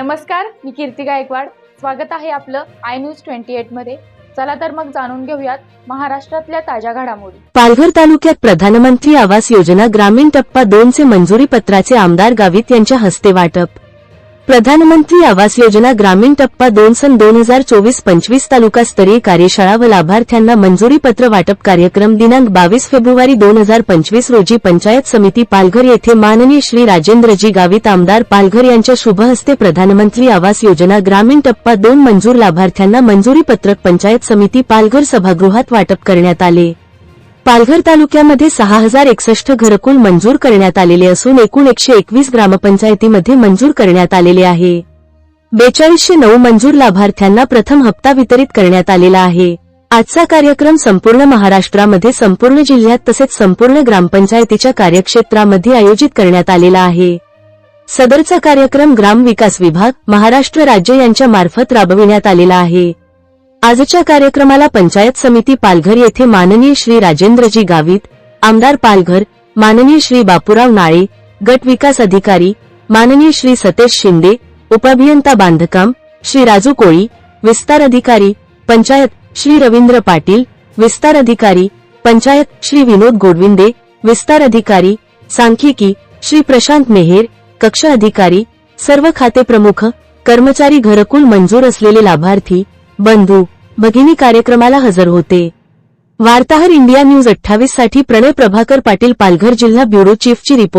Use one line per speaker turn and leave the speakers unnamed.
नमस्कार मी कीर्ती गायकवाड. स्वागत आहे आपलं आय न्यूज ट्वेंटी एटमध्ये. चला तर मग जाणून घेऊयात महाराष्ट्रातल्या ताज्या घडामोडी.
पालघर तालुक्यात प्रधानमंत्री आवास योजना ग्रामीण टप्पा दोन चे मंजुरी पत्राचे आमदार गावित यांच्या हस्ते वाटप. प्रधानमंत्री आवास योजना ग्रामीण टप्पा दोन सन दोन हजार चोवीस पंचवीस तालुकास्तरीय कार्यशाळा व लाभार्थ्यांना मंजुरी पत्र वाटप कार्यक्रम दिनांक बावीस फेब्रुवारी दोन हजार पंचवीस रोजी पंचायत समिती पालघर येथे माननीय श्री राजेंद्रजी गावित आमदार पालघर यांच्या शुभ हस्ते प्रधानमंत्री आवास योजना ग्रामीण टप्पा दोन मंजूर लाभार्थ्यांना मंजुरी पत्रक पंचायत समिती पालघर सभागृहात वाटप करण्यात आले. पालघर तालुक्यामध्ये सहा हजार एकसष्ट घरकुल मंजूर करण्यात आलेले असून एकूण एकशे एकवीस ग्रामपंचायतीमध्ये मंजूर करण्यात आलेले आहे. बेचाळीसशे नऊ मंजूर लाभार्थ्यांना प्रथम हप्ता वितरित करण्यात आलेला आहे. आजचा कार्यक्रम संपूर्ण महाराष्ट्रामध्ये संपूर्ण जिल्ह्यात तसेच संपूर्ण ग्रामपंचायतीच्या कार्यक्षेत्रामध्ये आयोजित करण्यात आलेला आहे. सदरचा कार्यक्रम ग्राम विकास विभाग महाराष्ट्र राज्य यांच्या मार्फत राबविण्यात आलेला आहे. आजच्या कार्यक्रमाला पंचायत समिती पालघर येथे माननीय श्री राजेंद्रजी गावित आमदार पालघर माननीय श्री बापूराव नाळे गट विकास अधिकारी माननीय श्री सतेश शिंदे उपअभियंता बांधकाम श्री राजू कोळी विस्तार अधिकारी पंचायत श्री रवींद्र पाटील विस्तार अधिकारी पंचायत श्री विनोद गोडविंदे विस्तार अधिकारी सांख्यिकी श्री प्रशांत मेहेर कक्ष अधिकारी सर्व खाते प्रमुख कर्मचारी घरकुल मंजूर असलेले लाभार्थी बंधू भगिनी कार्यक्रमाला हजर होते. वार्ताहर इंडिया न्यूज अठ्ठावीससाठी प्रणय प्रभाकर पाटील पालघर जिल्हा ब्युरो चीफची रिपोर्ट.